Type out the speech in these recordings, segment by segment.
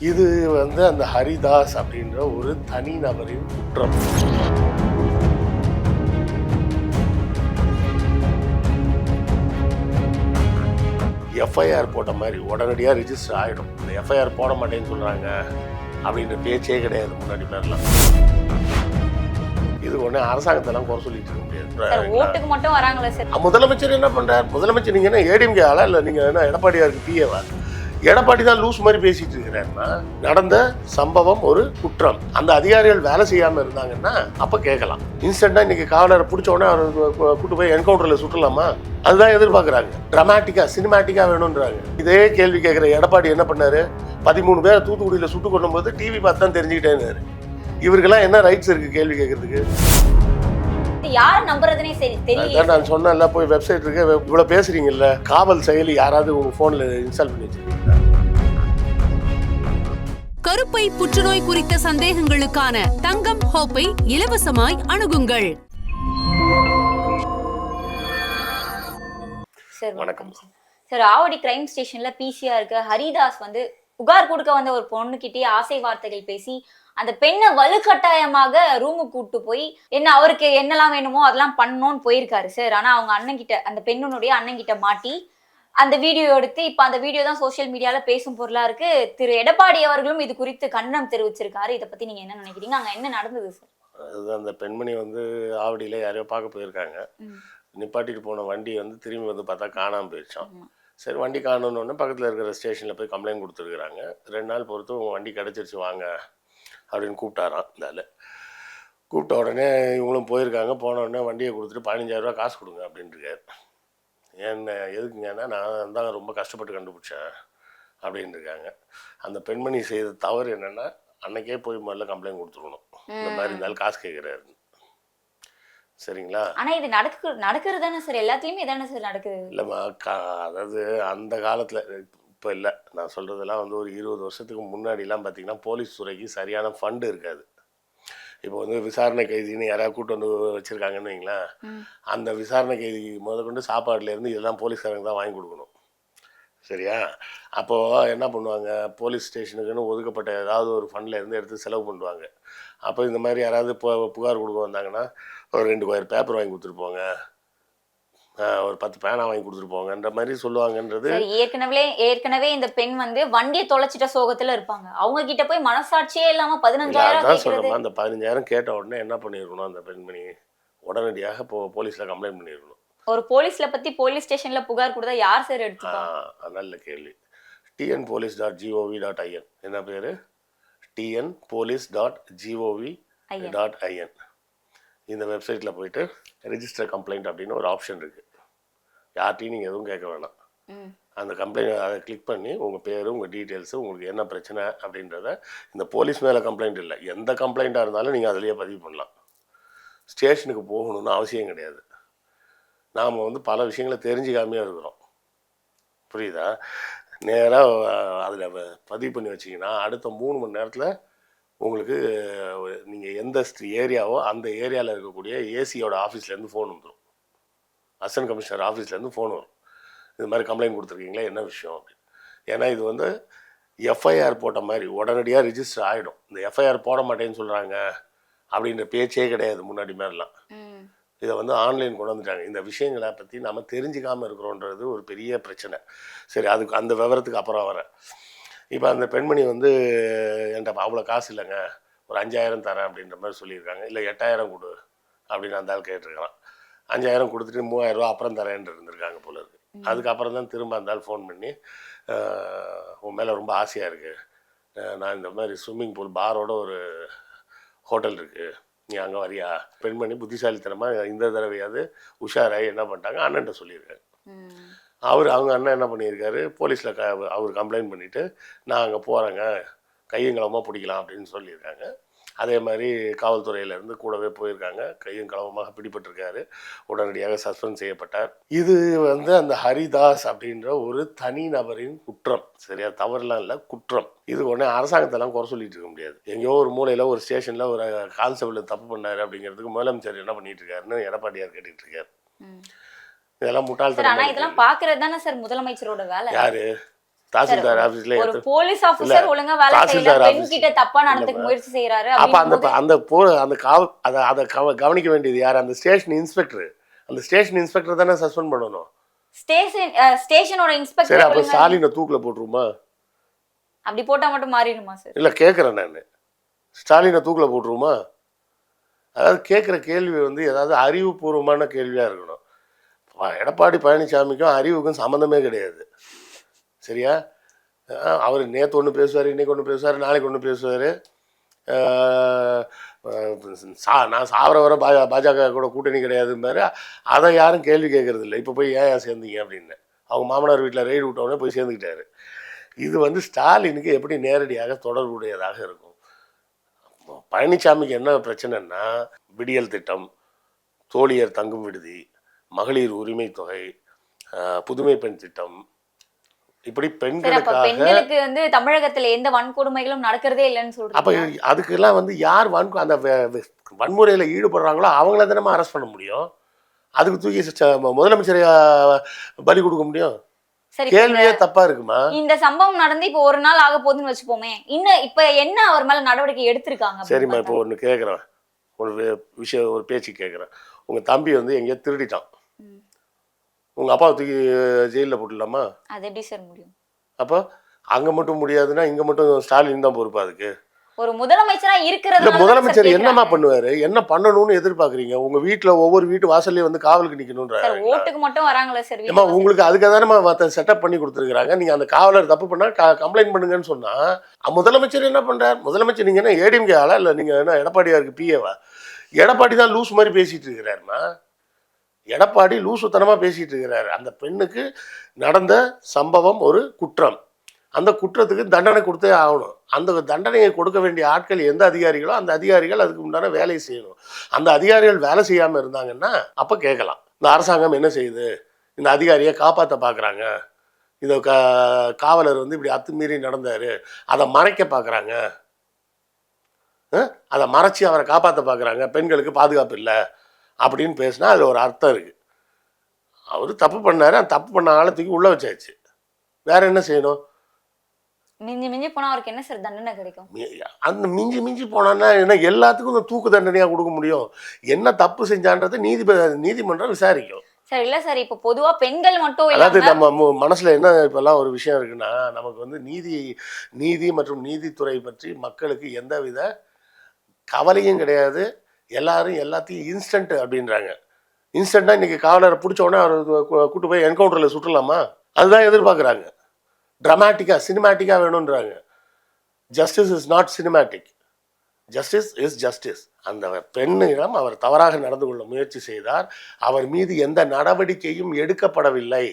இது வந்து அந்த ஹரிதாஸ் அப்படின்ற ஒரு தனி நபரின் குற்றம். எஃப்ஐஆர் போட்ட மாதிரி உடனடியாக ரிஜிஸ்டர் ஆகிடும் இந்த எஃப்ஐஆர் போட மாட்டேன்னு சொல்கிறாங்க அப்படின்ற பேச்சே கிடையாது முன்னாடி பேர்லாம் இது ஒன்று அரசாங்கத்தெல்லாம் குறை சொல்லிட்டு இருக்க முடியாது. முதலமைச்சர் என்ன பண்றார்? முதலமைச்சர் நீங்க என்ன ஏடிஎம்கே ஆளா? இல்ல நீங்க என்ன எடப்பாடியாருக்கு பிஏவா எடப்பாடி தான் லூஸ் மாதிரி பேசிட்டு இருக்கிறாருன்னா நடந்த சம்பவம் ஒரு குற்றம். அந்த அதிகாரிகள் வேலை செய்யாம இருந்தாங்கன்னா அப்ப கேட்கலாம். இன்ஸ்டன்டா இன்னைக்கு காவலரை பிடிச்ச உடனே அவர் கூட்டு போய் என்கவுண்டர்ல சுட்டலாமா? அதுதான் எதிர்பார்க்கறாங்க. டிராமாட்டிக்கா சினிமாட்டிக்கா வேணும்ன்றாங்க. இதே கேள்வி கேட்கிற எடப்பாடி என்ன பண்ணாரு? பதிமூணு பேரை தூத்துக்குடியில சுட்டு கொண்டும் போது டிவி பார்த்து தான் தெரிஞ்சுக்கிட்டேன்னு இவருக்கெல்லாம் என்ன ரைட்ஸ் இருக்கு கேள்வி கேட்கறதுக்கு? யார நம்புறதுனே சரி தெரியல. நான் சொன்னேன்ல போய் வெப்சைட் இருக்கு. இவ்வளோ பேசுறீங்கல்ல காவல் செயலி யாராவது உங்க ஃபோனில் இன்ஸ்டால் பண்ணி கருப்பை புற்றுநோய் குறித்த சந்தேகங்களுக்கான தங்கம் ஹோப்பை இலவசமாய் அணுகுங்கள். சார் வணக்கம். சார் சார் ஆவடி கிரைம் ஸ்டேஷன்ல பிசிஆ இருக்க ஹரிதாஸ் வந்து புகார் கொடுக்க வந்த ஒரு பொண்ணுகிட்டயே ஆசை வார்த்தைகள் பேசி அந்த பெண்ணை வலுக்கட்டாயமாக ரூமுக்கு கூட்டு போய் என்ன அவருக்கு என்னெல்லாம் வேணுமோ அதெல்லாம் பண்ணணும்னு போயிருக்காரு சார். ஆனா அவங்க அண்ணன் கிட்ட அந்த பெண்ணுடைய அண்ணன் கிட்ட மாட்டி அந்த வீடியோ எடுத்து இப்ப அந்த வீடியோ தான் சோஷியல் மீடியால பேசும் பொருளா இருக்கு. திரு எடப்பாடி அவர்களும் இது குறித்து கண்டனம் தெரிவிச்சிருக்காரு. இதை பத்தி நீங்க என்ன நினைக்கிறீங்க? அங்க என்ன நடந்தது சார் அது அந்த பெண்மணி வந்து ஆவடியில் யாரையோ பார்க்க போயிருக்காங்க. நிப்பாட்டிட்டு போன வண்டி வந்து திரும்பி வந்து பார்த்தா காணாமல் போயிடுச்சான் ஆமா. சரி வண்டி காணணுன்னு பக்கத்தில் இருக்கிற ஸ்டேஷனில் போய் கம்ப்ளைண்ட் கொடுத்துருக்குறாங்க. ரெண்டு நாள் பொறுத்து உங்கள் வண்டி கிடச்சிருச்சு வாங்க அப்படின்னு கூப்பிட்டாராம் இந்த. கூப்பிட்ட உடனே இவங்களும் போயிருக்காங்க. போன உடனே வண்டியை கொடுத்துட்டு பதினஞ்சாயிரரூவா காசு கொடுங்க அப்படின்ட்டுருக்காரு என்ன எதுக்குங்கன்னா நான் தான் ரொம்ப கஷ்டப்பட்டு கண்டுபிடிச்சேன் அப்படின்னு இருக்காங்க. அந்த பெண்மணி செய்த தவறு என்னென்னா அன்னைக்கே போய் முதல்ல கம்ப்ளைண்ட் கொடுத்துருக்கணும். இந்த மாதிரி இருந்தாலும் காசு கேட்குறாரு. சரிங்களா? ஆனா இது நடக்கு நடக்கிறது தானே சார்? எல்லாத்துலயுமே இதானே சார் நடக்குது? இல்லைம்மா கா அதாவது அந்த காலத்தில் இப்போ இல்லை. நான் சொல்கிறதெல்லாம் வந்து ஒரு இருபது வருஷத்துக்கு முன்னாடிலாம் பார்த்தீங்கன்னா போலீஸ் துறைக்கு சரியான ஃபண்டு இருக்காது. இப்போ வந்து விசாரணை கைதின்னு யாராவது கூட்டு வந்து வச்சுருக்காங்கன்னு வைங்களேன். அந்த விசாரணை கைதி முதற்கொண்டு சாப்பாடுலேருந்து இதெல்லாம் போலீஸ்காரங்க தான் வாங்கி கொடுக்கணும். சரியா? அப்போது என்ன பண்ணுவாங்க? போலீஸ் ஸ்டேஷனுக்குன்னு ஒதுக்கப்பட்ட ஏதாவது ஒரு ஃபண்டில் இருந்து எடுத்து செலவு பண்ணுவாங்க. அப்போ இந்த மாதிரி யாராவது இப்போ புகார் கொடுக்க வந்தாங்கன்னா ஒரு ரெண்டு கொயர் பேப்பர் வாங்கி கொடுத்துட்டு போங்க. ஆஹ் ஒரு பத்து பேனா வாங்கி கொடுத்துட்டு போங்கன்ற மாதிரி சொல்லுவாங்கன்றது ஏற்கனவே ஏற்கனவே இந்த பெண் வந்து வண்டியை தொலைச்சிட்ட சோகத்துல இருப்பாங்க. அவங்க கிட்ட போய் மனசாட்சியே இல்லாம இல்லை பதினஞ்சாயிரம் அதான் சொல்கிறோம் அந்த பதினஞ்சாயிரம் கேட்ட உடனே என்ன பண்ணியிருக்கணும் அந்த பெண்மணி? உடனடியாக இப்போ போலீஸில் கம்ப்ளைண்ட் பண்ணியிருக்கணும் ஒரு போலீஸ்ல பத்தி போலீஸ் ஸ்டேஷன்ல புகார் கொடுத்தா யார் சார் எடுத்துப்பா? ஆ நல்ல கேள்வி. TN police dot GOV dot IN என்ன பேர்? TN police dot GOV. Dot IN இந்த வெப்சைட்டில் போயிட்டு ரெஜிஸ்டர் கம்ப்ளைண்ட் அப்படின்னு ஒரு ஆப்ஷன் இருக்குது யார்ட்டையும் நீங்கள் எதுவும் கேட்க வேணாம். அந்த கம்ப்ளைண்ட் அதை கிளிக் பண்ணி உங்கள் பேர் உங்கள் டீட்டெயில்ஸு உங்களுக்கு என்ன பிரச்சனை அப்படின்றத இந்த போலீஸ் மேலே கம்ப்ளைண்ட் இல்லை. எந்த கம்ப்ளைண்ட்டாக இருந்தாலும் நீங்கள் அதிலேயே பதிவு பண்ணலாம். ஸ்டேஷனுக்கு போகணும்னு அவசியம் கிடையாது. நாம் வந்து பல விஷயங்களை தெரிஞ்சுக்காமையே இருக்கிறோம். புரியுதா? நேராக அதில் பதிவு பண்ணி வச்சிங்கன்னா அடுத்த மூணு மணி நேரத்தில் உங்களுக்கு நீங்கள் எந்த ஏரியாவோ அந்த ஏரியாவில் இருக்கக்கூடிய ஏசியோட ஆஃபீஸ்லேருந்து ஃபோன் வந்துடும் அசிஸ்டன்ட் கமிஷனர் ஆஃபீஸ்லேருந்து ஃபோன் வரும். இது மாதிரி கம்ப்ளைண்ட் கொடுத்துருக்கீங்களா என்ன விஷயம் அப்படின்னு. ஏன்னா இது வந்து எஃப்ஐஆர் போட்ட மாதிரி உடனடியாக ரிஜிஸ்டர் ஆகிடும் இந்த எஃப்ஐஆர் போட மாட்டேன்னு சொல்கிறாங்க அப்படின்ற பேச்சே கிடையாது முன்னாடி மாதிரிலாம். இதை வந்து ஆன்லைன் கொண்டு வந்துட்டாங்க. இந்த விஷயங்களை பற்றி நம்ம தெரிஞ்சுக்காமல் இருக்கிறோன்றது ஒரு பெரிய பிரச்சனை. சரி அதுக்கு அந்த விவரத்துக்கு அப்புறம் வரேன். இப்போ அந்த பெண்மணி வந்து என்கிட்ட அவ்வளோ காசு இல்லைங்க. ஒரு அஞ்சாயிரம் தரேன் அப்படின்ற மாதிரி சொல்லியிருக்காங்க. இல்லை எட்டாயிரம் கொடு அப்படின்னு அந்த ஆள் கேட்டிருக்கான் அஞ்சாயிரம் கொடுத்துட்டு மூவாயிரம் ரூபா அப்புறம் தரேன்ட்டு இருந்திருக்காங்க போல இருக்கு. அதுக்கப்புறம் தான் திரும்ப ஆள் ஃபோன் பண்ணி "அஹ், உன் மேலே ரொம்ப ஆசையாக இருக்குது நான் இந்த மாதிரி ஸ்விம்மிங் பூல் பாரோட ஒரு ஹோட்டல் இருக்குது நீ அங்கே வரியா? பெண்மணி புத்திசாலித்தனமாக இந்த தடவையாவது உஷாராகி என்ன பண்ணிட்டாங்க? அண்ணன்ட்ட சொல்லியிருக்காங்க ம். அவர் அவங்க அண்ணன் என்ன பண்ணியிருக்காரு? போலீஸில் க அவர் கம்ப்ளைண்ட் பண்ணிவிட்டு நான் அங்கே போகிறேங்க கையங்களமாக பிடிக்கலாம் அப்படின்னு சொல்லியிருக்காங்க. அதே மாதிரி காவல்துறையிலேருந்து கூடவே போயிருக்காங்க. கையும் களவமாக பிடிபட்டிருக்காரு. உடனடியாக சஸ்பெண்ட் செய்யப்பட்டார். இது வந்து அந்த ஹரிதாஸ் அப்படின்ற ஒரு தனி நபரின் குற்றம். சரியா? தவறுலாம் இல்லை. குற்றம். இது உடனே அரசாங்கத்தெல்லாம் குறை சொல்லிட்டு இருக்க முடியாது. எங்கேயோ ஒரு மூலையில் ஒரு ஸ்டேஷனில் ஒரு கான்ஸ்டபிள் தப்பு பண்ணாரு அப்படிங்கிறதுக்கு முதலமைச்சர் என்ன பண்ணிட்டு இருக்காருன்னு எடப்பாடியார் கேட்டுட்டு இருக்காரு. இதெல்லாம் முட்டாள்தனம் இதெல்லாம் பாக்குறது தானே சார் முதலமைச்சரோட வேலை? யாரு? தாசில்தார் ஏற்று போலீஸ் ஆபீசர் ஒழுங்கா வேலை செய்யல பெண். கிட்ட தப்பா நடந்துக்க. முயற்சி செய்யறாரு அப்போ அந்த அந்த போ அந்த காவல் அதை அதை கவ கவனிக்க வேண்டியது யார்? அந்த ஸ்டேஷன் இன்ஸ்பெக்டர். அந்த ஸ்டேஷன் இன்ஸ்பெக்டர் தானே சஸ்பெண்ட் பண்ணணும். ஸ்டேஷன் ஸ்டேஷனோட சரி இன்ஸ்பெக்டர் அப்போ ஸ்டாலினை தூக்கில் போட்டுருமா? அப்படி போட்டா மட்டும் மாறிடுமா சார்? இல்லை கேட்குறேன் நான். ஸ்டாலினை தூக்கில் போட்டுருமா? அதாவது கேட்குற கேள்வி வந்து ஏதாவது அறிவுபூர்வமான கேள்வியாக இருக்கணும். எடப்பாடி பழனிசாமிக்கும் அறிவுக்கும் சம்மந்தமே கிடையாது. சரியா? அவர் நேற்று ஒன்று பேசுவார் இன்னைக்கு ஒன்று பேசுவார் நாளைக்கு ஒன்று பேசுவார். சா நான் சாவர வர பா பாஜக கூட கூட்டணி கிடையாதும்பாரு. அதை யாரும் கேள்வி கேட்கறது இல்லை இப்போ போய் ஏன் ஏன் சேர்ந்தீங்க அப்படின்னு. அவங்க மாமனார் வீட்டில் ரெய்டு விட்டவுடனே போய் சேர்ந்துக்கிட்டாரு. இது வந்து ஸ்டாலினுக்கு எப்படி நேரடியாக தொடர்புடையதாக இருக்கும்? பழனிசாமிக்கு என்ன பிரச்சனைன்னா விடியல் திட்டம் தோழியர் தங்கும் விடுதி மகளிர் உரிமை தொகை புதுமை பெண் திட்டம் இப்படி அப்ப பெண்களுக்காக பெண்களுக்கு வந்து தமிழகத்துல எந்த வன்கொடுமைகளும் நடக்கிறதே இல்லைன்னு அப்போ சொல்றீங்க அதுக்கெல்லாம் வந்து யார் வன் அந்த வன்முறையில் ஈடுபடுறாங்களோ அவங்கள தானே அரெஸ்ட் பண்ண முடியும்? அதுக்கு தூக்கி முதலமைச்சரை பலி கொடுக்க முடியும்? கேள்வியே தப்பா இருக்குமா? இந்த சம்பவம் நடந்து இப்போ ஒரு நாள் ஆக போகுதுன்னு வச்சுப்போமே இன்னும் இப்ப என்ன அவர் மேல நடவடிக்கை எடுத்திருக்காங்க சரிம்மா? இப்போ ஒன்று கேட்குறேன் ஒரு விஷயம் ஒரு பேச்சு கேட்குறேன் உங்கள் தம்பி வந்து எங்கேயோ திருடிட்டான். உங்கள் அப்பாவை தூக்கி ஜெயிலில் போட்டுடலாமா? அது எப்படி சார் முடியும்? அப்போ அங்கே மட்டும் முடியாதுன்னா இங்கே மட்டும் ஸ்டாலின் தான் பொறுப்பு அதுக்கு? ஒரு முதலமைச்சரா இல்லை இருக்கிறது முதலமைச்சர் என்னம்மா பண்ணுவார்? என்ன பண்ணணும்னு எதிர்பார்க்குறீங்க? உங்கள் வீட்டில் ஒவ்வொரு வீட்டு வாசல்லையும் வந்து காவலுக்கு சார் நிற்கணுன்ற ஓட்டுக்கு மட்டும் வராங்களா சார் வீட்டுக்கு உங்களுக்கு அதுக்காக தானே மற்ற செட்டப் பண்ணி கொடுத்துருக்காங்க நீங்கள் அந்த காவலர் தப்பு பண்ணால் கம்ப்ளைண்ட் பண்ணுங்கன்னு சொன்னால் முதலமைச்சர் என்ன பண்ணுறார் முதலமைச்சர் நீங்கள் என்ன ஏடிஎம்கே ஆளா? இல்லை நீங்கள் என்ன எடப்பாடியாருக்கு பிஏவா எடப்பாடி தான் லூஸ் மாதிரி பேசிகிட்டு இருக்கிறாருமா? எடப்பாடி லூசுத்தனமாக பேசிகிட்டு இருக்கிறார். அந்த பெண்ணுக்கு நடந்த சம்பவம் ஒரு குற்றம். அந்த குற்றத்துக்கு தண்டனை கொடுத்தே ஆகணும். அந்த தண்டனையை கொடுக்க வேண்டிய ஆட்கள் எந்த அதிகாரிகளோ அந்த அதிகாரிகள் அதுக்கு உண்டான வேலையை செய்யணும். அந்த அதிகாரிகள் வேலை செய்யாமல் இருந்தாங்கன்னா அப்போ கேட்கலாம். இந்த அரசாங்கம் என்ன செய்யுது? இந்த அதிகாரியை காப்பாற்ற பார்க்குறாங்க இந்த கா காவலர் வந்து இப்படி அத்துமீறி நடந்தார். அதை மறைக்க பார்க்குறாங்க அதை மறைச்சி அவரை காப்பாற்ற பார்க்குறாங்க பெண்களுக்கு பாதுகாப்பு இல்லை. அப்படின்னு பேசினா அதில் ஒரு அர்த்தம் இருக்குது அவர் தப்பு பண்ணாரு அந்த தப்பு பண்ண ஆளை தூக்கி உள்ளே வச்சாச்சு. வேற என்ன செய்யணும்? மிஞ்சி மிஞ்சி போனா அவருக்கு என்ன சார் தண்டனை கிடைக்கும்? அந்த மிஞ்சி மிஞ்சி போனான்னா என்ன எல்லாத்துக்கும் இந்த தூக்கு தண்டனையாக கொடுக்க முடியும்? என்ன தப்பு செஞ்சான்றது நீதிப நீதிமன்றம் விசாரிக்கும். சார் இல்ல சார் இப்ப பொதுவா பெண்கள் மட்டும் அதாவது நம்ம மனசுல என்ன இப்பெல்லாம் ஒரு விஷயம் இருக்குன்னா நமக்கு வந்து நீதி நீதி மற்றும் நீதித்துறை பற்றி மக்களுக்கு எந்தவித கவலையும் கிடையாது. எல்லாரும் எல்லாத்தையும் இன்ஸ்டன்ட் அப்படின்றாங்க. இன்ஸ்டண்ட்டாக இன்றைக்கி காவலரை பிடிச்ச அவர் கூட்டு போய் என்கவுண்டரில் சுட்டலாமா? அதுதான் எதிர்பார்க்குறாங்க. ட்ரமாட்டிக்காக சினிமேட்டிக்காக வேணுன்றாங்க justice is not cinematic justice is justice அந்த பெண்ணிடம் அவர் தவறாக நடந்து கொள்ள முயற்சி செய்தார். அவர் மீது எந்த நடவடிக்கையும் எடுக்கப்படவில்லை.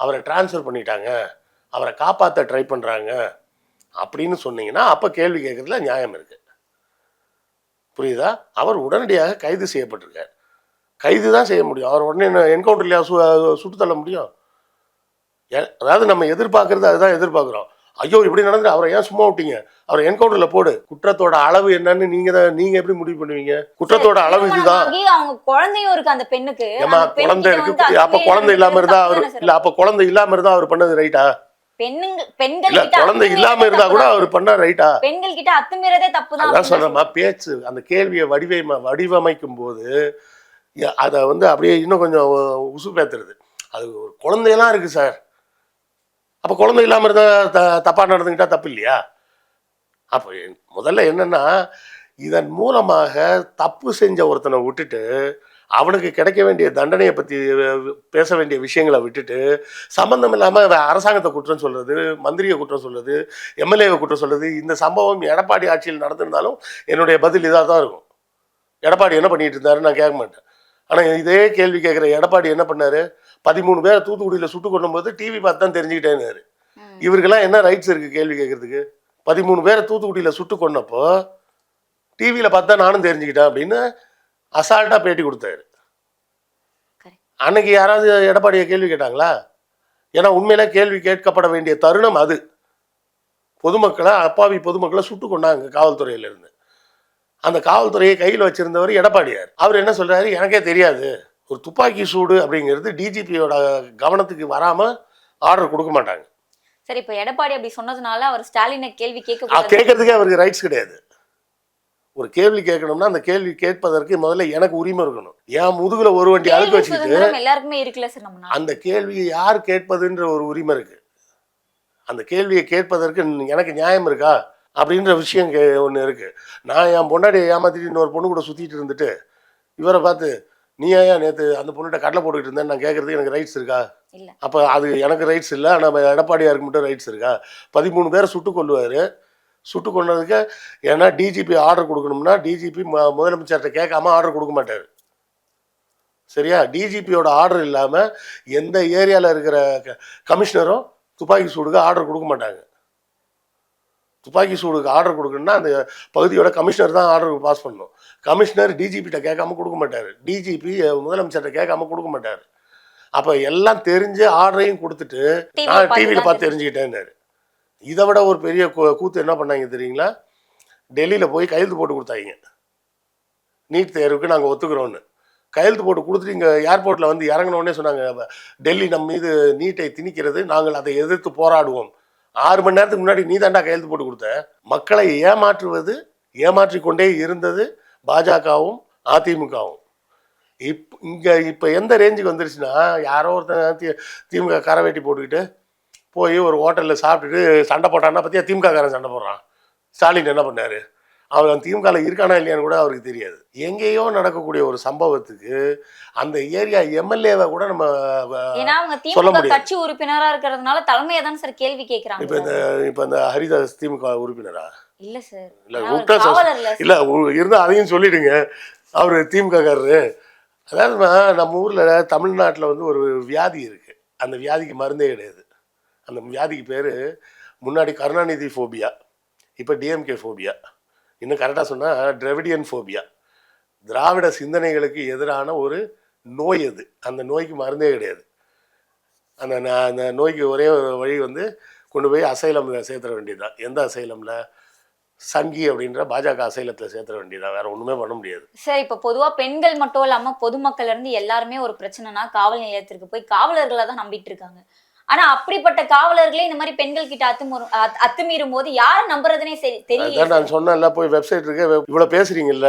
அவரை டிரான்ஸ்ஃபர் பண்ணிட்டாங்க. அவரை காப்பாற்ற ட்ரை பண்ணுறாங்க அப்படின்னு சொன்னீங்கன்னா அப்போ கேள்வி கேட்குறதுல நியாயம் இருக்குது புரியுதா? அவர் உடனடியாக கைது செய்யப்பட்டிருக்கார். கைது தான் செய்ய முடியும். அவர் உடனே என்கவுண்டர்லையா சு சுட்டு தள்ள முடியும்? அதாவது நம்ம எதிர்பார்க்கறது அதுதான் எதிர்பார்க்குறோம். ஐயோ இப்படி நடந்து அவரை ஏன் சும்மா விட்டீங்க? அவரை என்கவுண்டரில் போடு. குற்றத்தோட அளவு என்னன்னு நீங்க தான் நீங்க எப்படி முடிவு பண்ணுவீங்க? குற்றத்தோட அளவு இதுதான். அவங்க குழந்தையும் இருக்கு அந்த பெண்ணுக்கு. ஏமா குழந்தை இருக்கு அப்ப குழந்தை இல்லாம இருந்தா அவர்? இல்ல அப்ப குழந்தை இல்லாம இருந்தா அவர் பண்ணது ரைட்டா பெண்ணுங்க பெண்கள் இல்ல குழந்தை அத்துமீறதே இல்லாம இருந்தா கூட. அவர் பண்ணா ரைட்டா? பெண்கள் கிட்ட அத்துமீறதே தப்புதான் அதான் அப்படின்னு சொல்றேம்மா பேச்சு அந்த கேள்வியை வடிவமை வடிவமைக்கும் போது அதை வந்து அப்படியே இன்னும் கொஞ்சம் உசு பேத்துறது. அது ஒரு குழந்தையெல்லாம் இருக்கு சார். அப்ப குழந்தை இல்லாம இருந்தா த தப்பா நடந்துக்கிட்டா தப்பு இல்லையா? அப்போ முதல்ல என்னன்னா இதன் மூலமாக தப்பு செஞ்ச ஒருத்தனை விட்டுட்டு அவனுக்கு கிடைக்க வேண்டிய தண்டனையை பற்றி பேச வேண்டிய விஷயங்களை விட்டுட்டு சம்பந்தம் இல்லாமல் அரசாங்கத்தை குற்றம் சொல்றது மந்திரியை குற்றம் சொல்றது எம்எல்ஏவை குற்றம் சொல்றது இந்த சம்பவம் எடப்பாடி ஆட்சியில் நடந்திருந்தாலும் என்னுடைய பதில் இதாக தான் இருக்கும். எடப்பாடி என்ன பண்ணிட்டு இருந்தாரு நான் கேட்க மாட்டேன். ஆனால் இதே கேள்வி கேட்குற எடப்பாடி என்ன பண்ணாரு? பதிமூணு பேரை தூத்துக்குடியில் சுட்டு கொண்டும்போது டிவி பார்த்து தான் தெரிஞ்சுக்கிட்டேன்னாரு. இவருக்கெல்லாம் என்ன ரைட்ஸ் இருக்குது கேள்வி கேட்குறதுக்கு? பதிமூணு பேரை தூத்துக்குடியில் சுட்டு கொன்னப்போ டிவியில் பார்த்தா நானும் தெரிஞ்சுக்கிட்டேன் அப்படின்னு அசால்ட்டாக பேட்டி கொடுத்தாரு. அன்னைக்கு யாராவது எடப்பாடியை கேள்வி கேட்டாங்களா? ஏன்னா உண்மையில கேள்வி கேட்கப்பட வேண்டிய தருணம் அது. பொதுமக்களை அப்பாவி பொதுமக்களை சுட்டு கொண்டாங்க காவல்துறையிலிருந்து. அந்த காவல்துறையை கையில் வச்சிருந்தவர் எடப்பாடியார். அவர் என்ன சொல்றாரு? எனக்கே தெரியாது. ஒரு துப்பாக்கி சூடு அப்படிங்கிறது டிஜிபியோட கவனத்துக்கு வராமல் ஆர்டர் கொடுக்க மாட்டாங்க. சரி இப்ப எடப்பாடி அப்படி சொன்னதுனால அவர் ஸ்டாலினை கேள்வி கேட்க கேட்கறதுக்கே அவருக்கு ரைட்ஸ் கிடையாது. ஒரு கேள்வி கேட்கணும்னா அந்த கேள்வி கேட்பதற்கு முதல்ல எனக்கு உரிமை இருக்கணும். என் முதுகுல ஒரு வண்டி அழுக்கு வச்சுக்கிட்டு எல்லாருக்குமே இருக்குல்ல சார் நம்ம. அந்த கேள்வியை யார் கேட்பதுன்ற ஒரு உரிமை இருக்கு. அந்த கேள்வியை கேட்பதற்கு எனக்கு நியாயம் இருக்கா? அப்படின்ற விஷயம் கே ஒன்று இருக்கு. நான் என் பொண்டாடி ஏமாத்திட்டு இன்னொரு பொண்ணு கூட சுத்திட்டு இருந்துட்டு இவரை பார்த்து நீ ஏன் நேற்று அந்த பொண்ணுகிட்ட கடலை போட்டுக்கிட்டு இருந்தேன் நான் கேட்கறதுக்கு எனக்கு ரைட்ஸ் இருக்கா? அப்போ அது எனக்கு ரைட்ஸ் இல்லை. நம்ம எடப்பாடியாருக்கு மட்டும் ரைட்ஸ் இருக்கா? பதிமூணு பேரை சுட்டு கொள்ளுவார் சுட்டு கொண்டதுக்கு ஏன்னா டிஜிபி ஆர்டர் கொடுக்கணும்னா டிஜிபி முதலமைச்சர்கிட்ட கேட்காம ஆர்டர் கொடுக்க மாட்டார். சரியா? டிஜிபியோட ஆர்டர் இல்லாமல் எந்த ஏரியாவில் இருக்கிற க- கமிஷனரும் துப்பாக்கி சூடுக்கு ஆர்டர் கொடுக்க மாட்டாங்க. துப்பாக்கி சூடுக்கு ஆர்டர் கொடுக்கணும்னா அந்த பகுதியோட கமிஷனர் தான் ஆர்டர் பாஸ் பண்ணணும். கமிஷனர் டிஜிபிட்ட கேட்காம கொடுக்க மாட்டார். டிஜிபி முதலமைச்சர்கிட்ட கேட்காம கொடுக்க மாட்டார். அப்போ எல்லாம் தெரிஞ்சு ஆர்டரையும் கொடுத்துட்டு நான் பார்த்து டிவியில் பார்த்து தெரிஞ்சுக்கிட்டேன்னாரு. இதை விட ஒரு பெரிய கூத்து என்ன பண்ணாங்க தெரியுங்களா? டெல்லியில் போய் கையெழுத்து போட்டு கொடுத்தாங்க. நீட் தேர்வுக்கு நாங்கள் ஒத்துக்கிறோன்னு கையெழுத்து போட்டு கொடுத்துட்டு இங்கே ஏர்போர்ட்டில் வந்து இறங்கினோடனே சொன்னாங்க டெல்லி நம்ம மீது நீட்டை திணிக்கிறது நாங்கள் அதை எதிர்த்து போராடுவோம். ஆறு மணி நேரத்துக்கு முன்னாடி நீ தாண்டா கையெழுத்து போட்டு கொடுத்த. மக்களை ஏமாற்றுவது ஏமாற்றி கொண்டே இருந்தது பாஜகவும் அதிமுகவும். இப் இங்கே இப்போ எந்த ரேஞ்சுக்கு வந்துருச்சுன்னா யாரோ ஒருத்தன் தி திமுக கரை வெட்டி போட்டுக்கிட்டு போய் ஒரு ஹோட்டலில் சாப்பிட்டுட்டு சண்டை போட்டான்னா பற்றியா திமுக காரன் சண்டை போடுறான். ஸ்டாலின் என்ன பண்ணாரு? அவர் அந்த திமுகவில் இருக்கானா இல்லையான்னு கூட அவருக்கு தெரியாது. எங்கேயோ நடக்கக்கூடிய ஒரு சம்பவத்துக்கு அந்த ஏரியா எம்எல்ஏவை கூட நம்ம சொல்ல முடியாது. கட்சி உறுப்பினரா இருக்கிறதுனால தலைமையை தான் சார் கேள்வி இப்போ கேக்குறாங்க இந்த இப்போ இந்த ஹரிதாஸ் திமுக உறுப்பினரா? இல்ல சார். இல்ல, இல்லை இருந்தால் அதையும் சொல்லிடுங்க. அவர் திமுககாரரு. அதாவதுமா நம்ம ஊரில் தமிழ்நாட்டில் வந்து ஒரு வியாதி இருக்குது அந்த வியாதிக்கு மருந்தே கிடையாது. அந்த வியாதிக்கு பேர் முன்னாடி கருணாநிதி ஃபோபியா இப்போ டிஎம்கே ஃபோபியா இன்னும் கரெக்டாக சொன்னால் டிரெவிடியன் ஃபோபியா திராவிட சிந்தனைகளுக்கு எதிரான ஒரு நோய் அது. அந்த நோய்க்கு மருந்தே கிடையாது. அந்த அந்த நோய்க்கு ஒரே ஒரு வழி வந்து கொண்டு போய் அசைலம் சேர்த்துற வேண்டியதுதான். எந்த அசைலமில்? சங்கி அப்படின்ற பாஜக அசைலத்தில் சேர்த்துற வேண்டியதான் வேற ஒன்றுமே பண்ண முடியாது. சார் இப்போ பொதுவாக பெண்கள் மட்டும் இல்லாமல் பொதுமக்கள் இருந்து எல்லாருமே ஒரு பிரச்சனைனா காவல் நிலையத்திற்கு போய் காவலர்களை தான் நம்பிட்டு இருக்காங்க. ஆனா அப்படிப்பட்ட காவலர்களே இந்த மாதிரி பெண்கள் கிட்ட அத்துமீறும் அத்- அத்துமீறும் போது யாரை நம்புறதுனே தெரியல. நான் சொன்னேன்ல போய் வெப்சைட் இருக்கு இவ்வளோ பேசுறீங்கல்ல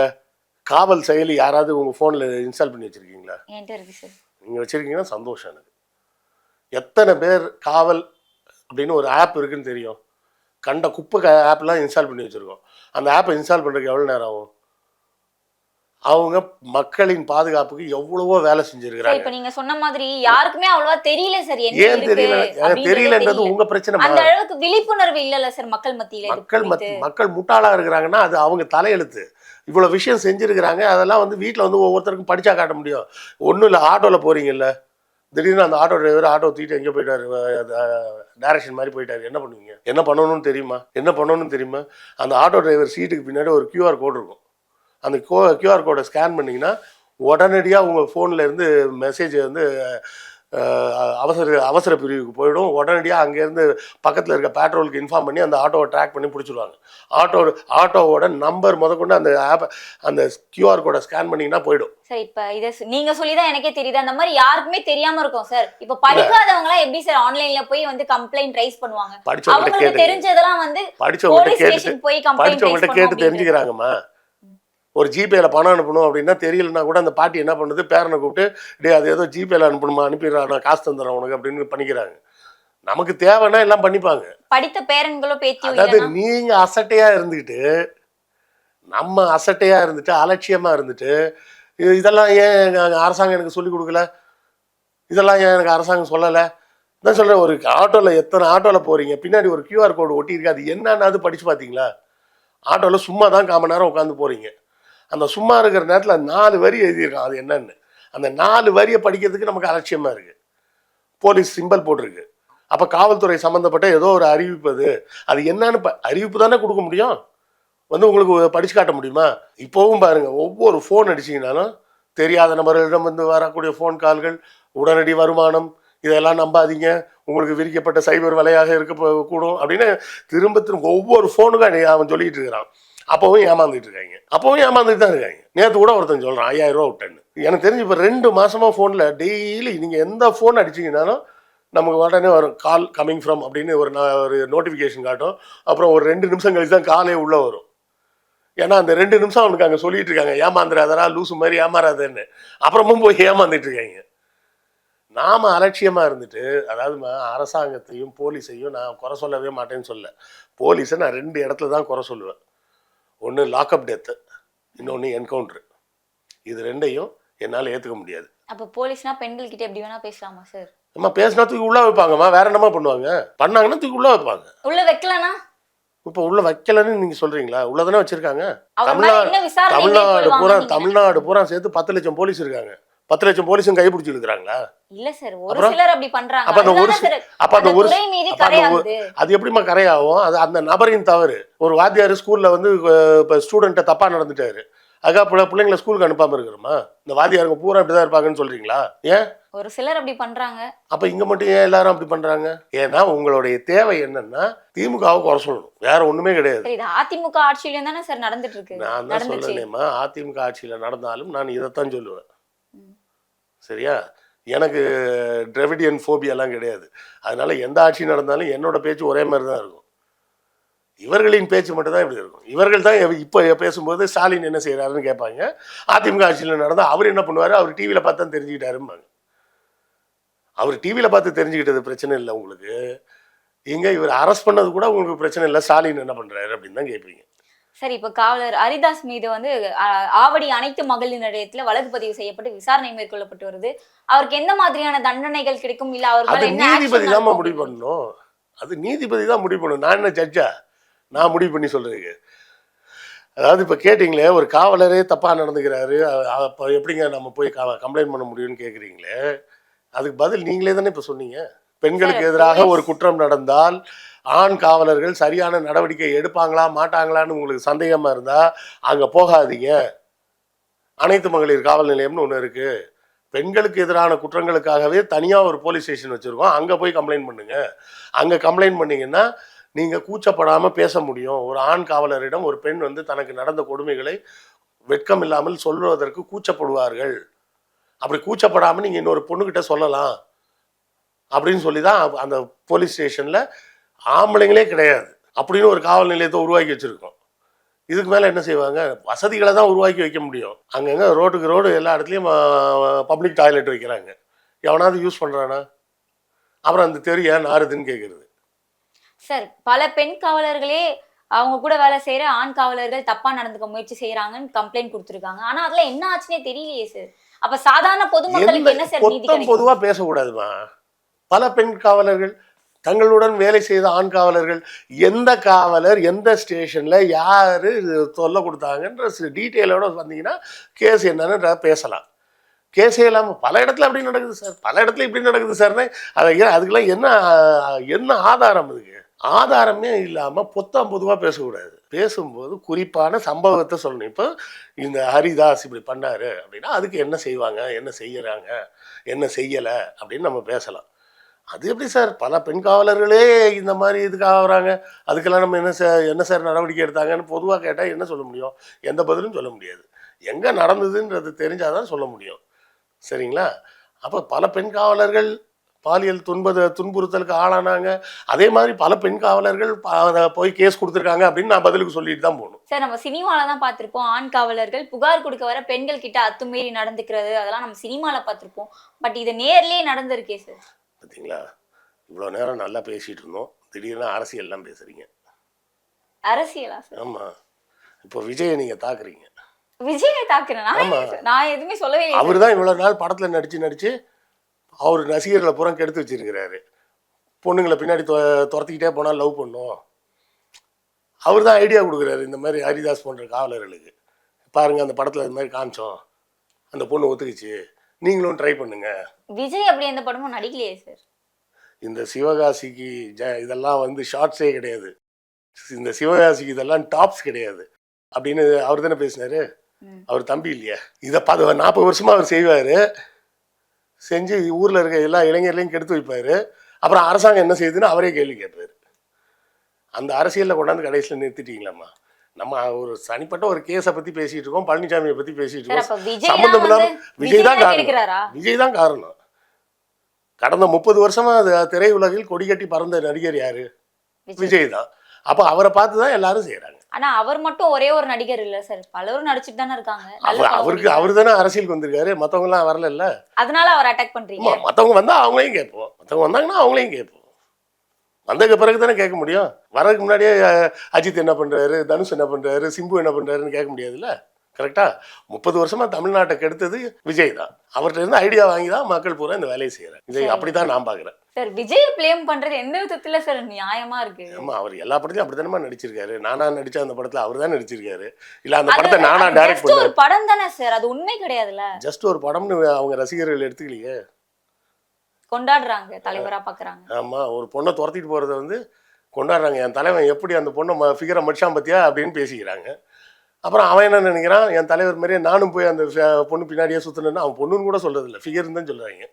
காவல் செயலி யாராவது உங்கள் ஃபோனில் இன்ஸ்டால் பண்ணி வச்சுருக்கீங்களா? நீங்கள் வச்சுருக்கீங்கன்னா சந்தோஷம் எனக்கு. எத்தனை பேர் காவல் அப்படின்னு ஒரு ஆப் இருக்குன்னு தெரியும். கண்ட குப்பை ஆப்லாம் இன்ஸ்டால் பண்ணி வச்சுருக்கோம். அந்த ஆப்பை இன்ஸ்டால் பண்ணுறதுக்கு எவ்வளோ நேரம் ஆகும்? அவங்க மக்களின் பாதுகாப்புக்கு எவ்வளவோ வேலை சார் செஞ்சுருக்கிறாங்க. இப்ப நீங்க சொன்ன மாதிரி யாருக்குமே அவ்வளவா தெரியல சார் ஏன் தெரியல? தெரியலன்றது தெரியல. உங்க பிரச்சனை அந்த அளவுக்கு விழிப்புணர்வு இல்லல்ல சார் மக்கள் மத்தியில மக்கள். மக்கள் முட்டாளா இருக்கிறாங்கன்னா அது அவங்க தலையெழுத்து. இவ்வளவு விஷயம் செஞ்சிருக்கிறாங்க அதெல்லாம் வந்து வீட்டில் வந்து ஒவ்வொருத்தருக்கும் படிச்சா காட்ட முடியும். ஒன்றும் இல்லை ஆட்டோவில் போறீங்கல்ல. திடீர்னு அந்த ஆட்டோ டிரைவர் ஆட்டோ தூக்கிட்டு எங்கே போயிட்டாரு. டைரக்ஷன் மாதிரி போயிட்டாரு. என்ன பண்ணுவீங்க? என்ன பண்ணணும்னு தெரியுமா? என்ன பண்ணணும்னு தெரியுமா? அந்த ஆட்டோ டிரைவர் சீட்டுக்கு பின்னாடி ஒரு கியூஆர் கோடு இருக்கும். அந்த கோ கியூஆர் கோடை ஸ்கேன் பண்ணிங்கன்னா உடனடியாக உங்கள் ஃபோனில் இருந்து மெசேஜ் வந்து அவசர அவசர பிரிவுக்கு போயிடும். உடனடியாக அங்கேருந்து பக்கத்தில் இருக்க பேட்ரோலுக்கு இன்ஃபார்ம் பண்ணி அந்த ஆட்டோவை ட்ராக் பண்ணி பிடிச்சிருவாங்க. ஆட்டோ ஆட்டோவோட நம்பர் முதற்கொண்டு அந்த ஆப் அந்த கியூஆர் கோடை ஸ்கேன் பண்ணிங்கன்னா போயிடும். சார் இப்ப இத சொ- நீங்க சொல்லிதான் எனக்கே தெரியுது. அந்த மாதிரி யாருக்குமே தெரியாம இருக்கும் சார் இப்ப படிக்காதவங்க எல்லாம் எப்படி சார் ஆன்லைன்ல போய் வந்து கம்ப்ளைண்ட் ரைஸ் பண்ணுவாங்க? அவங்களுக்கு தெரிஞ்சதெல்லாம் வந்து போலீஸ் ஸ்டேஷன் போய் கம்ப்ளைண்ட் படிச்சவங்கள்ட்ட கேட்டு தெரிஞ்சுக்கிறாங்கம்மா. ஒரு ஜிபேல பணம் அனுப்பணும் அப்படின்னா தெரியலனா கூட அந்த பாட்டி என்ன பண்ணுது? பேரனை கூப்பிட்டு டேய் அது ஏதோ ஜிபேல அனுப்பணுமா? அனுப்பிடுறா நான் காசு தந்துடுறேன் உனக்கு அப்படின்னு பண்ணிக்கிறாங்க. நமக்கு தேவைன்னா எல்லாம் பண்ணிப்பாங்க. படித்த பேரன்களோ பேத்தியோ அதாவது நீங்க அசட்டையா இருந்துக்கிட்டு நம்ம அசட்டையா இருந்துட்டு அலட்சியமா இருந்துட்டு இது- இதெல்லாம் ஏன் அரசாங்கம் எனக்கு சொல்லி கொடுக்கல? இதெல்லாம் ஏன் எனக்கு அரசாங்கம் சொல்லலை? நான் சொல்றேன் ஒரு ஆட்டோவில் எத்தனை ஆட்டோவில் போறீங்க? பின்னாடி ஒரு கியூஆர் கோடு ஒட்டியிருக்கு அது என்னன்னு அது படிச்சு பார்த்தீங்களா? ஆட்டோவில் சும்மா தான் கால் மணி நேரம் உட்காந்து போறீங்க. அந்த சும்மா இருக்கிற நேரத்தில் நாலு வரி எழுதியிருக்கான். அது என்னன்னு. அந்த நாலு வரியை படிக்கிறதுக்கு நமக்கு அலட்சியமாக இருக்குது போலீஸ் சிம்பல் போட்டிருக்கு. அப்போ காவல்துறை சம்மந்தப்பட்ட ஏதோ ஒரு அறிவிப்பு அது. அது என்னன்னு ப- அறிவிப்பு தானே கொடுக்க முடியும்? வந்து உங்களுக்கு படிச்சு காட்ட முடியுமா? இப்போவும் பாருங்கள் ஒவ்வொரு ஃபோன் அடிச்சிங்கனாலும் தெரியாத நபர்களிடம் வந்து வரக்கூடிய ஃபோன் கால்கள் உடனடி வருமானம் இதெல்லாம் நம்பாதீங்க. உங்களுக்கு விரிக்கப்பட்ட சைபர் வலையாக இருக்க கூடும் அப்படின்னு திரும்ப திரும்ப ஒவ்வொரு ஃபோனுக்கும் அவன் சொல்லிகிட்டு இருக்கிறான். அப்பவும் ஏமாந்துட்டு இருக்காங்க அப்பவும் ஏமாந்துட்டு தான் இருக்காங்க நேற்று கூட ஒருத்தன் சொல்கிறான் ஐயாயிரம் ரூபா விட்டேன்னு. எனக்கு தெரிஞ்சு இப்போ ரெண்டு மாசமா ஃபோனில் டெய்லி நீங்கள் எந்த ஃபோன் அடிச்சீங்கனாலும் நமக்கு உடனே வரும் கால் கம்மிங் ஃப்ரம் அப்படின்னு ஒரு ந- ஒரு நோட்டிஃபிகேஷன் காட்டும். அப்புறம் ஒரு ரெண்டு நிமிஷம் கழிச்சு தான் காலே உள்ளே வரும். ஏன்னா அந்த ரெண்டு நிமிஷம் அவனுக்கு அங்கே சொல்லிட்டு இருக்காங்க ஏமாந்துடாதரா லூசு மாதிரி ஏமாறாதேன்னு. அப்புறமும் போய் ஏமாந்துட்டு இருக்காங்க நாம் அலட்சியமாக இருந்துட்டு அதாவது அரசாங்கத்தையும் போலீஸையும் நான் குறை சொல்லவே மாட்டேன்னு சொல்ல. போலீஸை நான் ரெண்டு இடத்துல தான் குறை சொல்லுவேன். ஒன்று லாக்அப் டெத்து இன்னொன்று என்கவுண்ட்ரு இது ரெண்டையும் என்னால் ஏற்றுக்க முடியாது. அப்ப போலீஸ்னா பெண்கள் கிட்ட எப்படி வேணா பேசலாமா சார் அம்மா பேசினா தூக்கி உள்ளே வைப்பாங்கம்மா. வேற என்னம்மா பண்ணுவாங்க? பண்ணாங்கன்னா தூக்கி உள்ளே வைப்பாங்க. உள்ள வைக்கலனா? இப்போ உள்ள வைக்கலன்னு நீங்க சொல்றீங்களா? உள்ள தானே வச்சிருக்காங்க தமிழ்நாடு தமிழ்நாடு பூரா தமிழ்நாடு பூரா சேர்த்து பத்து லட்சம் போலீஸ் இருக்காங்க. பத்து லட்சம் போலீஸும் கைப்பிடிச்சு இருக்கிறாங்களா இல்ல சார் ஒரு? சிலர் அப்படி பண்றாங்க. அப்ப அந்த ஒரு அப்ப அந்த ஒரு அது எப்படிம்மா கரையாகும்? அது அந்த நபரின் தவறு. ஒரு வாத்தியார் ஸ்கூல்ல வந்து இப்போ ஸ்டூடெண்ட்டை தப்பா நடந்துட்டாரு. அதுக்காக பிள்ளை பிள்ளைங்களை ஸ்கூலுக்கு அனுப்பாம இருக்கிறோமா இந்த வாத்தியாருங்க பூரா இப்படிதான் இருப்பாங்கன்னு சொல்றீங்களா? ஏன்? ஒரு சிலர் அப்படி பண்றாங்க. அப்ப இங்க மட்டும் ஏன் எல்லாரும் அப்படி பண்றாங்க? ஏன்னா உங்களுடைய தேவை என்னன்னா திமுகவை குறை சொல்லணும். வேற ஒண்ணுமே கிடையாது. இது அதிமுக ஆட்சியிலும் தானே சார் நடந்துட்டு இருக்கு? நான் தான் சொல்லணுமா அதிமுக ஆட்சியில நடந்தாலும் நான் இதைத்தான் சொல்லுவேன். சரியா? எனக்கு டிரெவிடியன் ஃபோபியாலாம் கிடையாது. அதனால் எந்த ஆட்சி நடந்தாலும் என்னோட பேச்சு ஒரே மாதிரி தான் இருக்கும். இவர்களின் பேச்சு மட்டும் தான் இப்படி இருக்கும். இவர்கள் தான் இப்போ பேசும்போது ஸ்டாலின் என்ன செய்கிறாருன்னு கேட்பாங்க. அதிமுக ஆட்சியில் நடந்தால் அவர் என்ன பண்ணுவார்? அவர் டிவியில் பார்த்து தான் தெரிஞ்சுக்கிட்டாரும்பாங்க. அவர் டிவியில் பார்த்து தெரிஞ்சுக்கிட்டது பிரச்சனை இல்லை உங்களுக்கு. இங்கே இவர் அரெஸ்ட் பண்ணது கூட உங்களுக்கு பிரச்சனை இல்லை. ஸ்டாலின் என்ன பண்ணுறாரு அப்படின்னு தான் கேட்பீங்க. சரி இப்ப காவலர் ஹரிதாஸ் மீது வந்து ஆவடி அனைத்து மகளிர் நிலையத்துல வழக்கு பதிவு செய்யப்பட்டு விசாரணை மேற்கொள்ளப்பட்டு வருது. அவருக்கு எந்த மாதிரியான தண்டனைகள் கிடைக்கும்? இல்ல அவர் அது மேல என்ன நீதிபதி தான்? முடிவு பண்ணணும். அது நீதிபதி தான் முடிவு பண்ணணும். நான் என்ன ஜட்ஜா நான் முடிவு பண்ணி சொல்றதுக்கு அதாவது இப்போ கேட்டிங்களே ஒரு காவலரே தப்பாக நடந்துக்கிறாரு. அப்போ எப்படிங்க நம்ம போய் கம்ப்ளைண்ட் பண்ண முடியும்னு கேட்குறீங்களே அதுக்கு பதில் நீங்களே தானே இப்போ சொன்னீங்க. பெண்களுக்கு எதிராக ஒரு குற்றம் நடந்தால் ஆண் காவலர்கள் சரியான நடவடிக்கை எடுப்பாங்களா மாட்டாங்களான்னு உங்களுக்கு சந்தேகமாக இருந்தால் அங்கே போகாதீங்க. அனைத்து மகளிர் காவல் நிலையம்னு ஒன்று இருக்குது பெண்களுக்கு எதிரான குற்றங்களுக்காகவே தனியாக ஒரு போலீஸ் ஸ்டேஷன் வச்சுருக்கோம். அங்கே போய் கம்ப்ளைண்ட் பண்ணுங்கள் அங்கே கம்ப்ளைண்ட் பண்ணிங்கன்னா நீங்கள் கூச்சப்படாமல் பேச முடியும். ஒரு ஆண் காவலரிடம் ஒரு பெண் வந்து தனக்கு நடந்த கொடுமைகளை வெட்கம் இல்லாமல் சொல்வதற்கு கூச்சப்படுவார்கள். அப்படி கூச்சப்படாமல் நீங்கள் இன்னொரு பொண்ணுக்கிட்ட சொல்லலாம். அப்படின்னு சொல்லி தான் அந்த போலீஸ் ஸ்டேஷனில் ஆம்பளைங்களே கிடையாது. அப்படின்னு ஒரு காவல் நிலையத்தை உருவாக்கி வச்சுருக்கோம். இதுக்கு மேலே என்ன செய்வாங்க? வசதிகளை தான் உருவாக்கி வைக்க முடியும். அங்கங்கே ரோட்டுக்கு ரோடு எல்லா இடத்துலையும் பப்ளிக் டாய்லெட் வைக்கிறாங்க. எவனாவது யூஸ் பண்ணுறானா அப்புறம் அந்த தெரு ஏன் நாறுதுன்னு கேட்குறது சார் பல பெண் காவலர்களே அவங்க கூட வேலை செய்யற ஆண் காவலர்கள் தப்பா நடந்துக்க முயற்சி செய்யறாங்கன்னு கம்ப்ளைண்ட் கொடுத்துருக்காங்க. ஆனா அதுல என்ன ஆச்சுன்னே தெரியலையே சார் அப்ப சாதாரண பொதுமக்களுக்கு என்ன சார் பொதுவாக பேசக்கூடாதுமா? பல பெண் காவலர்கள் தங்களுடன் வேலை செய்த ஆண் காவலர்கள் எந்த காவலர் எந்த ஸ்டேஷனில் யார் தொல்லை கொடுத்தாங்கன்ற டீட்டெயிலோட வந்தீங்கன்னா கேஸ் என்னன்னு பேசலாம். கேஸே இல்லாமல் பல இடத்துல அப்படி நடக்குது சார். பல இடத்துல இப்படி நடக்குது சார்னே அதை அதுக்கெல்லாம் என்ன என்ன ஆதாரம் இதுக்கு ஆதாரமே இல்லாமல் பொத்தாம் பொதுவாக பேசக்கூடாது. பேசும்போது குறிப்பான சம்பவத்தை சொல்லணும். இப்போ இந்த ஹரிதாஸ் இப்படி பண்ணார் அப்படின்னா அதுக்கு என்ன செய்வாங்க? என்ன செய்யறாங்க? என்ன செய்யலை? அப்படின்னு நம்ம பேசலாம். அது எப்படி சார்? பல பெண் காவலர்களே இந்த மாதிரி இதுக்காக வராங்க. அதுக்கெல்லாம் நம்ம என்ன சார் என்ன சார் நடவடிக்கை எடுத்தாங்கன்னு பொதுவாக கேட்டால் என்ன சொல்ல முடியும்? எந்த பதிலும் சொல்ல முடியாது. எங்கே நடந்ததுன்றது தெரிஞ்சால் தான் சொல்ல முடியும். சரிங்களா? அப்போ பல பெண் காவலர்கள் பாலியல் துன்பத துன்புறுத்தலுக்கு ஆளானாங்க. அதே மாதிரி பல பெண் காவலர்கள் போய் கேஸ் கொடுத்துருக்காங்க அப்படின்னு நான் பதிலுக்கு சொல்லிட்டு தான் போகணும். சார் நம்ம சினிமாவில தான் பார்த்துருப்போம். ஆண் காவலர்கள் புகார் கொடுக்க வர பெண்கள் கிட்ட அத்துமீறி நடந்துக்கிறது அதெல்லாம் நம்ம சினிமாவில் பார்த்துருப்போம். பட் இது நேர்லேயே நடந்திருக்கே சார். பார்த்தீங்களா இவ்வளோ நேரம் நல்லா பேசிகிட்டு இருந்தோம் திடீர்னு அரசியல்லாம் பேசுகிறீங்க அரசியலா? சார் ஆமாம் இப்போ விஜயை நீங்கள் தாக்குறீங்க. விஜயை தாக்குறேன். நான் எதுவுமே சொல்லவே இல்லை. அவர் தான் இவ்வளோ நாள் படத்தில் நடித்து நடித்து அவர் ரசிகர்களை புறம் கெடுத்து வச்சிருக்கிறாரு. பொண்ணுங்களை பின்னாடி துரத்திக்கிட்டே போனால் லவ் பண்ணும். அவர் தான் ஐடியா கொடுக்குறாரு இந்த மாதிரி ஹரிதாஸ் போன்ற காவலர்களுக்கு. பாருங்கள் அந்த படத்தில் இந்த மாதிரி காமிச்சோம். அந்த பொண்ணு ஒத்துக்குச்சு. நீங்களும் ட்ரை பண்ணுங்க. விஜய் அப்படி எந்த படமும் நடிக்கலையே சார் இந்த சிவகாசிக்கு ஜ இதெல்லாம் வந்து ஷார்ட்ஸே கிடையாது. இந்த சிவகாசிக்கு இதெல்லாம் டாப்ஸ் கிடையாது. அப்படின்னு அவர் தானே பேசினாரு. அவர் தம்பி இல்லையா? இதை பத நாற்பது வருஷமா அவர் செய்வார். செஞ்சு ஊரில் இருக்க எல்லா இளைஞர்களையும் கெடுத்து வைப்பார். அப்புறம் அரசாங்கம் என்ன செய்யுதுன்னு அவரே கேள்வி கேட்பார். அந்த அரசியலில் கொண்டாந்து கடைசியில் நிறுத்திட்டீங்களாம்மா? நம்ம ஒரு தனிப்பட்ட ஒரு கேஸை பற்றி பேசிகிட்டு இருக்கோம் பழனிசாமியை பற்றி பேசிகிட்டு சார் இருக்கோம். விஜய் தான் இல்லாம வந்து விஜய் தான் விஜய் தான் காரணம். விஜய் தான் காரணம். கடந்த முப்பது வருஷமா அது திரையுலகில் கொடி கட்டி பறந்த நடிகர் யாரு? விஜய். தான். அப்போ அவரை பார்த்து தான் எல்லாரும் செய்கிறாங்க ஆனா அவர் மட்டும் ஒரே ஒரு நடிகர் இல்ல சார். பலரும் நடிச்சிட்டு தானே இருக்காங்க. அவருக்கு அவர் தானே அரசியலுக்கு வந்திருக்காரு. மற்றவங்கலாம் வரல அதனால அவர் அட்டாக் பண்றீங்க. மற்றவங்க வந்தால் அவங்களையும் கேட்போம். மற்றவங்க வந்தாங்கன்னா அவங்களையும் கேட்போம். வந்ததுக்கு பிறகு தானே கேட்க முடியும். வரதுக்கு முன்னாடியே அஜித் என்ன பண்ணுறாரு தனுஷ் என்ன பண்ணுறாரு சிம்பு என்ன பண்ணுறாருன்னு கேட்க முடியாதுல்ல? கரெக்டா? முப்பது வருஷமா தமிழ்நாட்டை கெடுத்தது விஜய் தான். அவர்கிட்ட இருந்து ஐடியா வாங்கி தான் மக்கள் பூரா இந்த வேலையை இதை சரி. அப்படி தான் நான் பார்க்குறேன் சார் விஜய் ப்ளேம் பண்றது எந்த விதத்துல சார் நியாயமா இருக்கு? ஆமா அவர் எல்லா படத்தையும் அப்படி நடிச்சிருக்காரு. நானா நடிச்ச அந்த படத்துல அவர் தான் நடிச்சிருக்காரு. இல்ல அந்த படத்தை நானா டைரக்ட் ஒரு படம் தானே சார் அது உண்மை கிடையாதுல்ல? ஜஸ்ட் ஒரு படம்னு அவங்க ரசிகர்கள் எடுத்துக்கலையே. கொண்டாடுறாங்க தலைவரா பாக்குறாங்க. ஆமா ஒரு பொண்ணை துரத்திட்டு போறத வந்து கொண்டாடுறாங்க. என் தலைவன் எப்படி அந்த பொண்ணை ஃபிகரை மடிச்சான் பத்தியா அப்படின்னு பேசிக்கிறாங்க. அப்புறம் அவன் என்ன நினைக்கிறான்? என் தலைவர் மாதிரியே நானும் போய் அந்த பொண்ணு பின்னாடியே சுத்தணுன்னு அவன் பொண்ணுன்னு கூட சொல்றது இல்லை ஃபிகர்னு தான் சொல்றாங்க.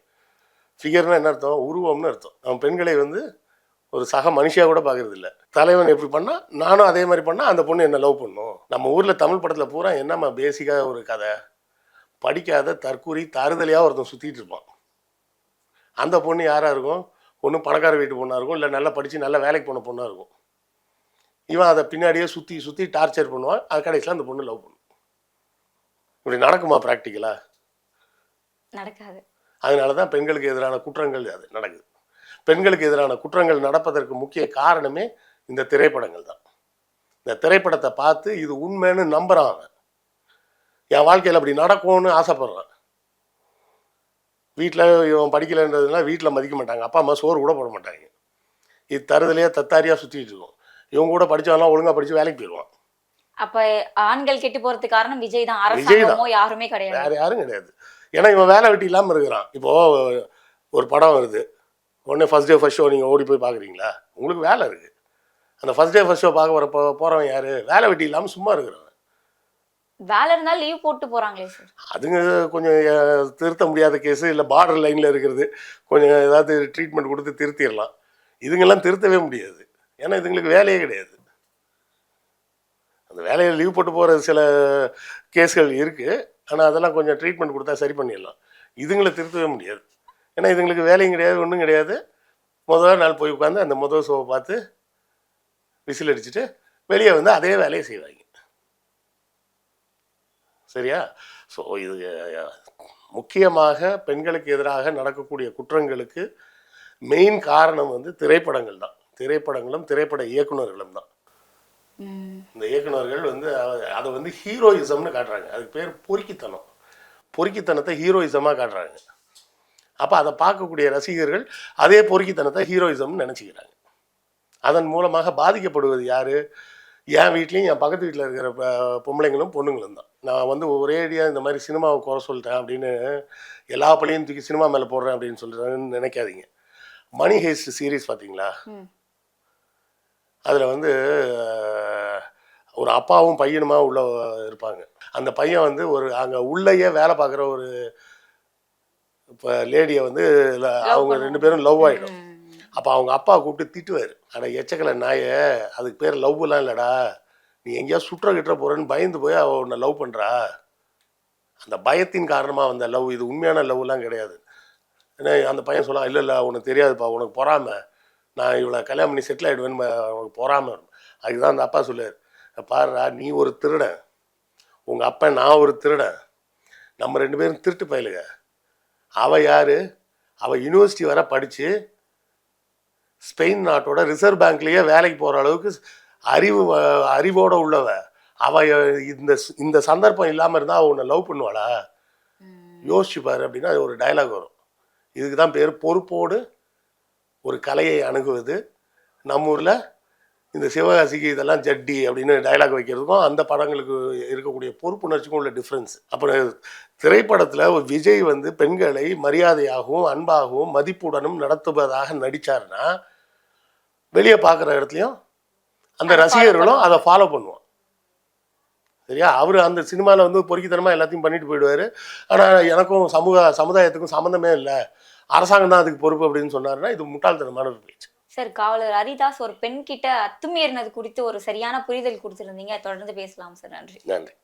ஃபிகர்னா என்ன அர்த்தம்? உருவம்னு அர்த்தம். அவன் பெண்களை வந்து ஒரு சக மனுஷியா கூட பார்க்கறது இல்ல தலைவன் எப்படி பண்ணா நானும் அதே மாதிரி பண்ணா அந்த பொண்ணு என்ன லவ் பண்ணும்? நம்ம ஊர்ல தமிழ் படத்துல பூரா என்னம்மா பேசிக்கா ஒரு கதை? படிக்காத தற்கூரி தருதலையா ஒருத்தன் சுத்திட்டு இருப்பான். அந்த பொண்ணு யாரா இருக்கும்? ஒன்று பணக்கார வீட்டு பொண்ணா இருக்கும். இல்லை நல்லா படிச்சு நல்ல வேலைக்கு போன பொண்ணா இருக்கும். இவன் அதை பின்னாடியே சுத்தி சுத்தி டார்ச்சர் பண்ணுவான். அது கடைசியில் அந்த பொண்ணு லவ் பண்ணும். இப்படி நடக்குமா ப்ராக்டிக்கலா நடக்காது. அதனால தான் பெண்களுக்கு எதிரான குற்றங்கள் அது நடக்குது. பெண்களுக்கு எதிரான குற்றங்கள் நடப்பதற்கு முக்கிய காரணமே இந்த திரைப்படங்கள் தான். இந்த திரைப்படத்தை பார்த்து இது உண்மைன்னு நம்புறான் அவன். என் வாழ்க்கையில் அப்படி நடக்கும்னு ஆசைப்படுறான். வீட்டில் இவன் படிக்கலைன்றதுனால வீட்டில் மதிக்க மாட்டாங்க. அப்பா அம்மா சோறு கூட போட மாட்டாங்க. இது தருதலையாக தத்தாரியாக சுற்றிட்டு இருக்கும். இவங்க கூட படிச்சவன்லாம் ஒழுங்காக படித்து வேலைக்கு போயிடுவான். அப்ப ஆண்கள் கெட்டு போறதுக்கு காரணம் விஜய் தான். அரசாங்கமோ யாருமே கிடையாது. வேற யாரும் கிடையாது. ஏன்னா இவன் வேலை வெட்டி இல்லாமல் இருக்கிறான். இப்போ ஒரு படம் வருது. உடனே ஃபர்ஸ்ட் டே ஃபர்ஸ்ட் ஷோ நீங்கள் ஓடி போய் பார்க்குறீங்களா உங்களுக்கு வேலை இருக்குது அந்த ஃபர்ஸ்ட் டே ஃபர்ஸ்ட் ஷோ பார்க்க வர போகிறவன் யார்? வேலை வெட்டி இல்லாமல் சும்மா இருக்கிறவன். வேலை இருந்தாலும் லீவ் போட்டு போறாங்களே சார் அதுங்க கொஞ்சம் திருத்த முடியாத கேஸு இல்லை பார்டர் லைனில் இருக்கிறது கொஞ்சம் ஏதாவது ட்ரீட்மெண்ட் கொடுத்து திருத்திடலாம். இதுங்கெல்லாம் திருத்தவே முடியாது. ஏன்னா இதுங்களுக்கு வேலையே கிடையாது. அந்த வேலையை லீவ் போட்டு போகிற சில கேஸ்கள் இருக்குது ஆனால் அதெல்லாம் கொஞ்சம் ட்ரீட்மெண்ட் கொடுத்தா சரி பண்ணிடலாம். இதுங்களை திருத்தவே முடியாது. ஏன்னா இதுங்களுக்கு வேலையும் கிடையாது ஒன்றும் கிடையாது. முதல் நாள் போய் உட்காந்து அந்த முதல் சோவை பார்த்து விசில் அடிச்சுட்டு வெளியே வந்து அதே வேலையை செய்வாங்க. சரியா? ஸோ இது முக்கியமாக பெண்களுக்கு எதிராக நடக்கக்கூடிய குற்றங்களுக்கு மெயின் காரணம் வந்து திரைப்படங்கள் தான். திரைப்படங்களும் திரைப்பட இயக்குனர்களும் தான். இந்த இயக்குனர்கள் வந்து அதை வந்து ஹீரோயிசம்னு காட்டுறாங்க. அதுக்கு பேர் பொறுக்கித்தனம். பொறுக்கித்தனத்தை ஹீரோயிசமாக காட்டுறாங்க. அப்போ அதை பார்க்கக்கூடிய ரசிகர்கள் அதே பொறுக்கித்தனத்தை ஹீரோயிசம்னு நினச்சிக்கிறாங்க. அதன் மூலமாக பாதிக்கப்படுவது யார்? என் வீட்லேயும் என் பக்கத்து வீட்டில் இருக்கிற பொம்பளைங்களும் பொண்ணுங்களும் தான். நான் வந்து ஒரேடியாக இந்த மாதிரி சினிமாவை குறை சொல்லிட்டேன் அப்படின்னு எல்லா பள்ளியும் தூக்கி சினிமா மேலே போடுறேன் அப்படின்னு சொல்கிறேன்னு நினைக்காதீங்க மணி ஹேஸ்ட் சீரீஸ் பார்த்தீங்களா. அதில் வந்து ஒரு அப்பாவும் பையனுமா உள்ள இருப்பாங்க அந்த பையன் வந்து ஒரு அங்கே உள்ளேயே வேலை பார்க்குற ஒரு இப்போ லேடியை வந்து அவங்க. ரெண்டு பேரும் லவ் ஆகிடும். அப்போ அவங்க அப்பா கூப்பிட்டு திட்டுவார் அட எச்சக்கலை நாயே அதுக்கு பேர் லவ்லாம் இல்லைடா நீ எங்கேயா சுற்ற கிட்ட போகிறேன்னு பயந்து போய் அவள் உன்னை லவ் பண்ணுறா அந்த பயத்தின் காரணமாக வந்த லவ் இது உண்மையான லவ்லாம் கிடையாது. ஏன்னா அந்த பையன் சொல்லலாம் இல்லை இல்லை உனக்கு தெரியாதுப்பா உனக்கு பொறாமல் நான் இவளை கல்யாணம் பண்ணி செட்டில் ஆகிடுவேன்னு உனக்கு பொறாமல் அதுக்கு தான் அந்த அப்பா சொல்லுவார் பாருடா நீ ஒரு திருடன் உங்கள் அப்பா நான் ஒரு திருடன் நம்ம ரெண்டு பேரும் திருட்டு பயிலுங்க அவள் யார்? அவள் யூனிவர்சிட்டி வர படித்து ஸ்பெயின் நாட்டோட ரிசர்வ் பேங்க்லேயே வேலைக்கு போகிற அளவுக்கு அறிவு அறிவோட உள்ளவ அவ இந்த இந்த சந்தர்ப்பம் இல்லாமல் இருந்தால் அவ உன்னை லவ் பண்ணுவாளா. யோசிச்சு பாரு அப்படின்னா அது ஒரு டயலாக் வரும். இதுக்கு தான் பேர் பொறுப்போடு ஒரு கலையை அணுகுவது. நம்ம ஊரில் இந்த சிவகாசிக்கு இதெல்லாம் ஜட்டி அப்படின்னு டயலாக் வைக்கிறதுக்கும் அந்த படங்களுக்கு இருக்கக்கூடிய பொறுப்புணர்ச்சிக்கும் உள்ள டிஃப்ரென்ஸ் அப்புறம் திரைப்படத்தில் விஜய் வந்து பெண்களை மரியாதையாகவும் அன்பாகவும் மதிப்புடனும் நடத்துவதாக நடித்தாருன்னா வெளியே பார்க்குற இடத்துலையும் அந்த ரசிகர்களும் அதை ஃபாலோ பண்ணுவான் சரியா? அவர் அந்த சினிமாவில் வந்து பொறுக்கித்தனமாக எல்லாத்தையும் பண்ணிட்டு போயிடுவார். ஆனால் எனக்கும் சமூக சமுதாயத்துக்கும் சம்மந்தமே இல்லை. அரசாங்கம் தான் அதுக்கு பொறுப்பு அப்படின்னு சொன்னாருன்னா இது முட்டாள்தனமான ஒரு பேச்சு. சார் காவலர் ஹரிதாஸ் ஒரு பெண் கிட்ட அத்துமீறினது குறித்து ஒரு சரியான புரிதல் கொடுத்திருந்தீங்க. தொடர்ந்து பேசலாம் சார். நன்றி. நன்றி.